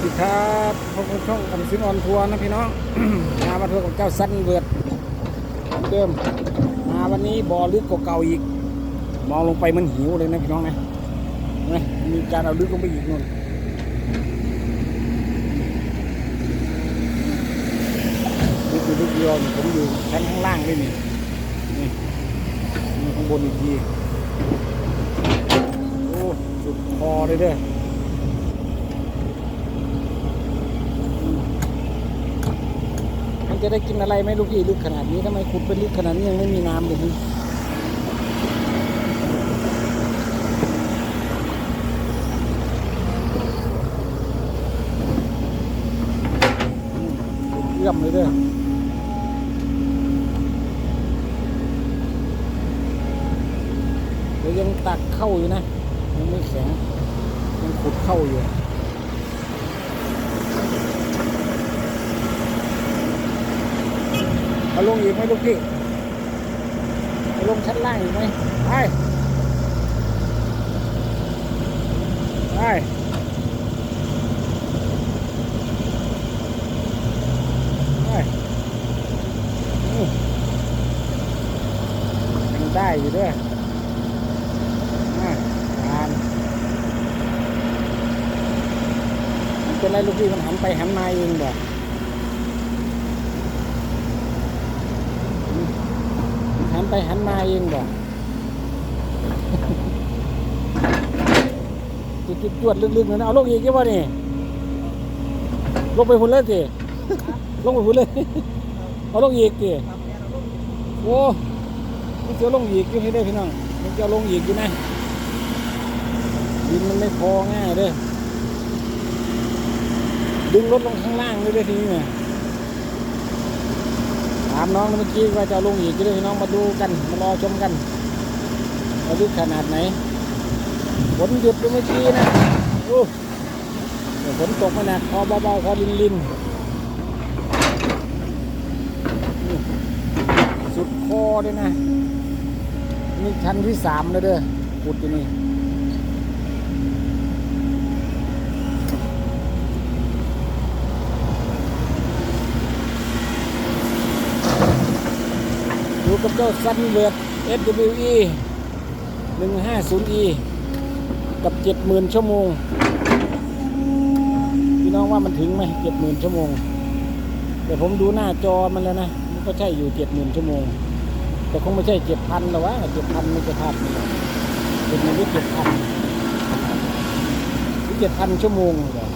สดีครับพบกับช่องกันซินออนทัวร์นะพี่น้องมามาทัวร์กับเจ้าซันเวิร์ดเดิมมาวันนี้บ่อลึกกว่าเก่าอีก มองลงไปมันหิวเลยนะพี่น้องนะนไหมมีการเอาลึกลงไปอีกนู่นนี่คือลึกเดียวนี่ผมอยู่ชั้นข้างล่างด้วยนี่นี่นี่ข้างบนอีกทีโอ้สุดคอเลยเด้อ มัน จะได้กินอะไรไหมลูกพี่ลึกขนาดนี้ทำไมขุดเป็นลึกขนาดนี้ยังไม่มีน้ำเลยพี่อืมเอื้อมเลยเด้อเดี๋ยวยังตักเข้าอยู่นะยังไม่แข็งยังขุดเข้าอยู่ เอาลงอีกไหมลูกพี่เอาลงชั้นล่างอีกไหมไปไปไปอืมยังได้อยู่ด้วยอ่านมันเป็นไรลูกพี่มันหันไปหันมาเองแบบ หัน ไปหันมาเองบ่จุดจุดจวดลึกๆเลยนะเอาลงอีกกี่บ่นี่ลงไปหุ่นเลยสิลงไปหุ่นเลย เอาลงอีกสิโอ้มันจะลงอีกอยู่ให้ได้พี่น้องมันจะลงอีกอยู่นะดินมันไม่พอง่ายเด้ดึงรถลงข้างล่างเลยเด้ทีนี้ามน้องเมื่อกี้ว่าจะลงอีกจะได้น้องมาดูกันมารอชมกันว่าลึกขนาดไหนฝนหยุดไปเมื่อกี้นะโอ้ฝนตกมาหนักพอเบาๆพอลินลินสุดคอเลยนะนี่ชั้นที่สามเลยเด้อขุดอยู่นี่อยู่กับเจ้าซันเวิร์ด SWE 150E กับ 70,000 ชั่วโมง พี่น้องว่ามันถึงไหม70,000 ชั่วโมง แต่ผมดูหน้าจอมันแล้วนะ มันก็ใช่อยู่ 70,000 ชั่วโมง แต่คงไม่ใช่ 7,000หรอกวะ7,000ไม่ใช่ภาพนี้เป็นมันที่7,000หรือ7,000 ชั่วโมงเหรอ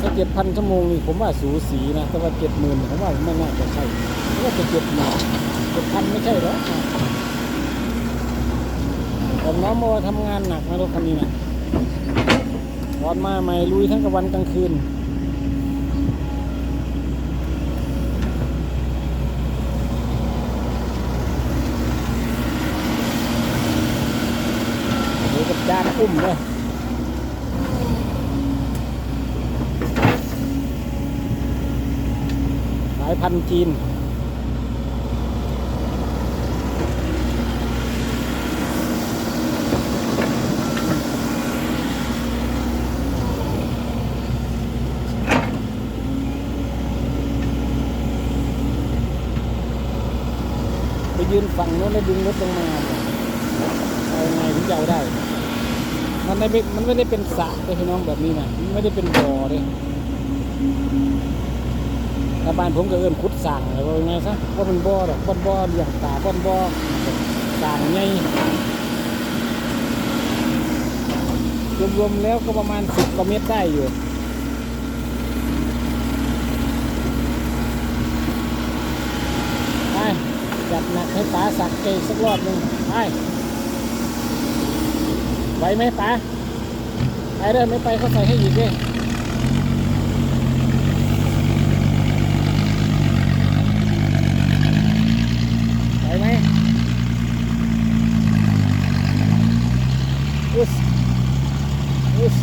ถ้า เจ็ดพันชั่วโมงนี่ผมว่าสูสีนะแต่ว่าเจ็ดหมื่นผมว่าไม่น่าจะใช่น่าจะเจ็ดหมื่นเจ็ดพันไม่ใช่หรอผมน้องมาว่าทำงานหนักนะรถคันนี้นะตอนมาใหม่ลุยทั้งกลางวันกลางคืนดูกับจานอุ้มเลย สาย พันธุ์จีน ไปยืนฝั่งโน้นแล้วดึงรถลงมาเอายังไงถึงจะเอาได้ มันไม่มันไม่ได้เป็นสระเลยพี่น้องแบบนี้นะมันไม่ได้เป็นบ่อเลย ชาบ้านผมก็เอิ้นขุดสั่งเลยว่างไงซะว่าเป็นบ่อดอกบ่อนบ่อเลี้ยงปลาบ่อนบ่อสั่งไงรวมๆแล้วก็ประมาณสิบกว่าเมตรได้อยู่ไปจัดหนักให้ป๋าสักเกสักรอบหนึ่งไปไหวไหมป๋าไปเด้อไม่ไปเขาใส่ให้อีกเลยไหวไหมอุสอุส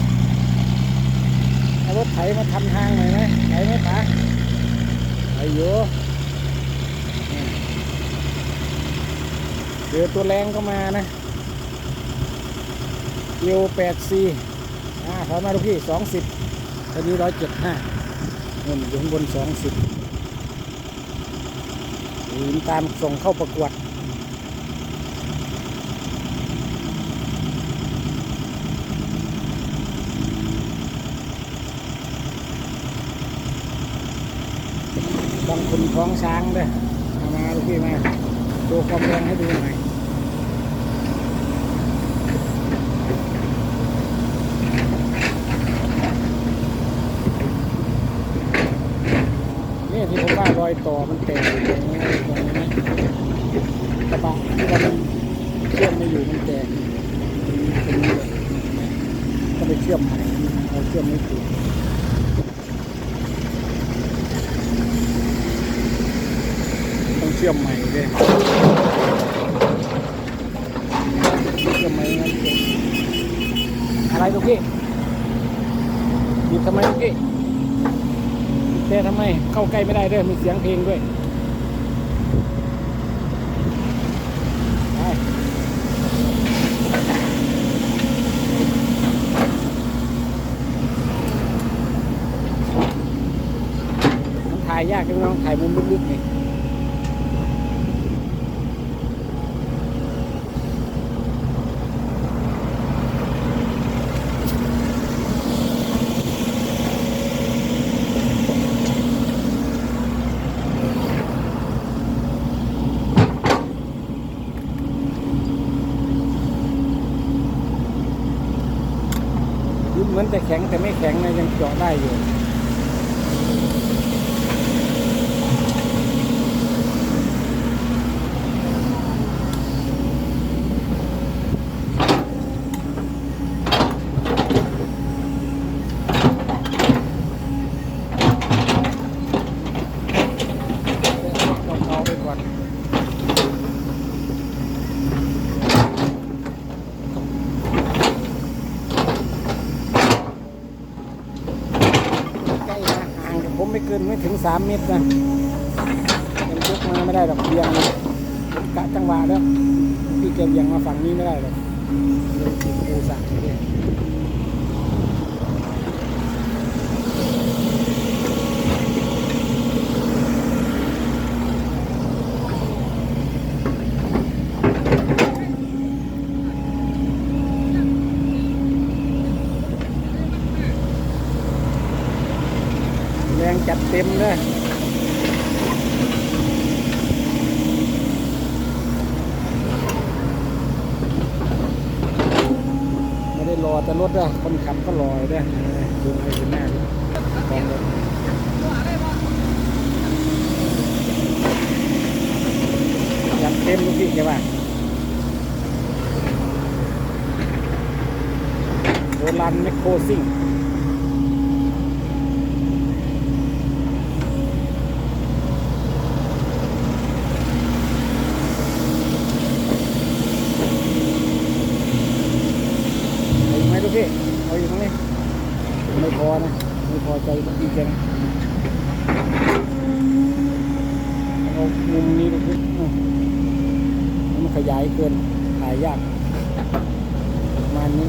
เอารถไถ มาทำทางหน่อยไหมไหวไหมป๋าไหวอยู่เจอตัวแรงก็มานะเอวแปดซีอ่าถอมาลูกพี่สองสิบตอนนี้ร้อยเจ็ดห้านู่นอยู่ข้างบนสองสิบตามส่งเข้าประกวด บางคนท้องช้างด้วยเอามาลูกพี่มาดูความแรงให้ดูหน่อยนี่ที่ผมว่ารอยต่อมันแตกอยู่ตรงนี้ตรงนี้กระบะที่ว่ามันเชื่อมไม่อยู่มันแตกตรงนี้เลยก็ไปเชื่อมใหม่เราเชื่อมไม่ถูก ต้อง เชื่อมใหม่เลยเชื่อมใหม่งั้นเอะไรลูกพี่หยิบทำไมลูกพี่แต่ทำไมเข้าใกล้ไม่ได้ด้วยมีเสียงเพลงด้วยถ่ายยากจังน้องถ่ายมุมลึกๆนี่ เหมือนจะแข็งแต่ไม่แข็งนะยังเจาะได้อยู่ ต้องเอาไปก่อน ใกล้นะห่างกับผมไม่เกินไม่ถึง สามเมตรนะยังยกมาไม่ได้หรอกเบียงกะจังหวะแล้วพี่เกเบียงมาฝั่งนี้ไม่ได้หรอกเลยติดปูสั่งเลย งจัดเต็มเลยไม่ได้รอแต่รถอะคนขับก็รอยด้วยดูให้เป็นหน้าดิกองรถจัดเต็มลูกพี่แกว่าโบราณแมคโครซิ่ง เอาอีกไหมลูกพี่ เอาอยู่ตรงนี้ไม่พอนะไม่พอใจลูกพี่แกนเอามุมนี้ลูกพี่อืมแล้วมันขยายเกินถ่ายยากประมาณนี้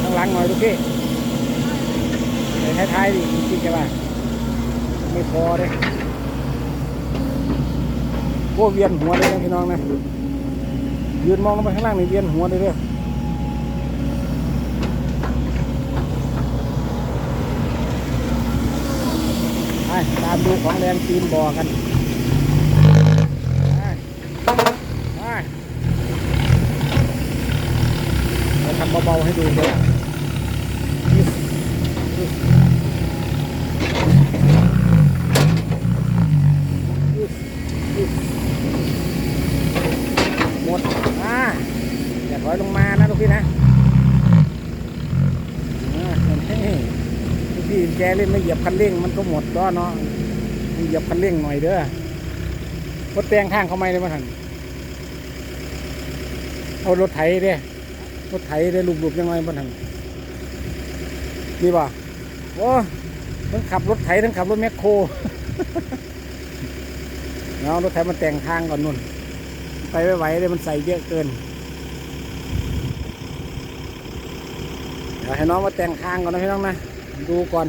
ข้างหลังหน่อยลูกพี่ท้ายๆดิจริงๆแกว่าไม่พอเลย อ้เวียนหัวเลยนะพี่น้องนะยืนมองลงไปข้างล่างนี่เวียนหัวเลยเด้อไปตามดูของแรงตีนบ่อกันไปไปเราทำเบาๆให้ดูเลยดยึด หมดอ่า อยลงมานะลูกพี่นะอ่าเฮ้ยลูกพี่แกเล่นไม่เหยียบคันเร่งมันก็หมดก็เนาะเหยียบคันเร่งหน่อยเด้อรถแตงทางเขาไม่เลยมาทันเอารถไถเด้รถไถเด้ลูบๆยังไงมาทันนี่ป่ะโอ้ทั้งขับรถไถทั้งขับรถแมคโครเอาะรถไถมาแต่งทางก่อนนุ่น ไปไม่ไหวเลยมันใส่เยอะเกิน ดี๋ยวให้น้องมาแต่งทางก่อนนะพี่น้องนะ ดูก่อน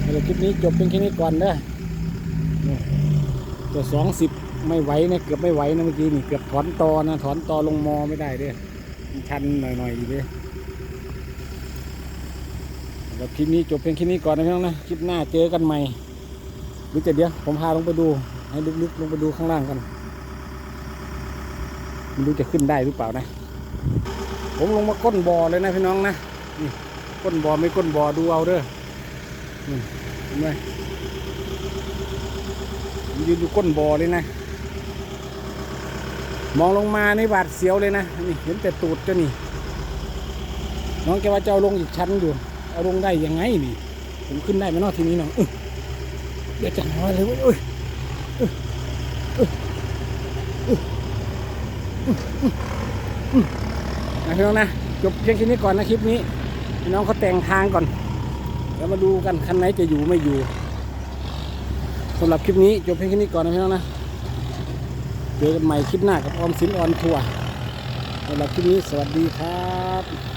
เดี๋ยวคลิปนี้จบเป็นแค่นี้ก่อนเด้อตัวสองสิบไม่ไหวนะเกือบไม่ไหวนะเมื่อกี้นี่เกือบถอนตอนะถอนตอลงมอไม่ได้เด้อชันหน่อยๆอยู่เด้อสำหรับคลิปนี้จบเพียงแค่นี้ก่อนนะพี่น้องนะคลิปหน้าเจอกันใหม่หรือจะเดี๋ยวผมพาลงไปดู ให้ลึกๆลงไปดูข้างล่างกันไม่รู้จะขึ้นได้หรือเปล่านะ ผมลงมาก้นบ่อเลยนะพี่น้องนะนี่ก้นบ่อไม่ก้นบ่อดูเอาเด้อนี่เห็นไหมผมยืนอยู่ก้นบ่อเลยนะ มองลงมาในบาดเสียวเลยนะนี่เห็นแต่ตูดเจ้านี่ น้องแกว่าจะเอาลงอีกชั้นอยู่ เอาลงได้ยังไงนี่ ผมขึ้นได้ไหมนอกทีนี้นาะอื้อเดี๋ยวจะหาเลยเว้ยเอ้ยอื้ออื้ออื้ออื้ออื้ออื้อ นะพี่น้องนะจบเพียงแค่นี้ก่อนนะคลิปนี้พี่น้องเขาแต่งทางก่อนแล้วมาดูกันคันไหนจะอยู่ไม่อยู่สำหรับคลิปนี้จบเพียงแค่นี้ก่อนนะพี่น้องนะเจอกันใหม่คลิปหน้ากับออมสินออนทัวร์สำหรับคลิปนี้สวัสดีครับ